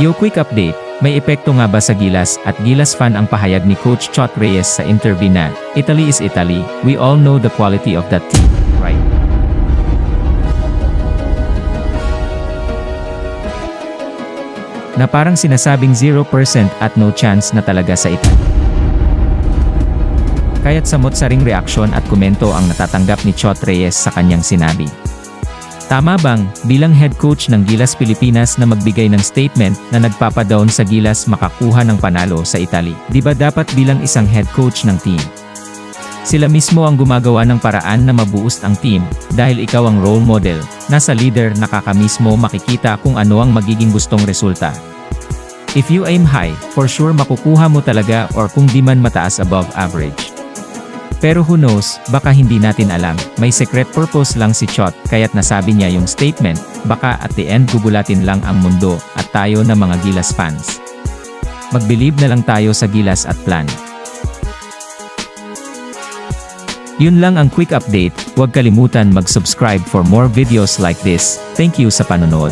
Yo quick update, may epekto nga ba sa Gilas at Gilas fan ang pahayag ni Coach Chot Reyes sa interview na, Italy is Italy, we all know the quality of that team, right? Na parang sinasabing 0% at no chance na talaga sa Italy. Kaya't samot-saring reaksyon at komento ang natatanggap ni Chot Reyes sa kanyang sinabi. Tama bang, bilang head coach ng Gilas Pilipinas na magbigay ng statement na nagpapadown sa Gilas makakuha ng panalo sa Italy? Di ba dapat bilang isang head coach ng team? Sila mismo ang gumagawa ng paraan na mabuust ang team, dahil ikaw ang role model, nasa leader nakakamismo makikita kung ano ang magiging gustong resulta. If you aim high, for sure makukuha mo talaga or kung di man mataas above average. Pero who knows, baka hindi natin alam, may secret purpose lang si Chot, kaya't nasabi niya yung statement, baka at the end gugulatin lang ang mundo, at tayo na mga Gilas fans. Magbilib na lang tayo sa Gilas at plan. Yun lang ang quick update, huwag kalimutan mag-subscribe for more videos like this, thank you sa panonood.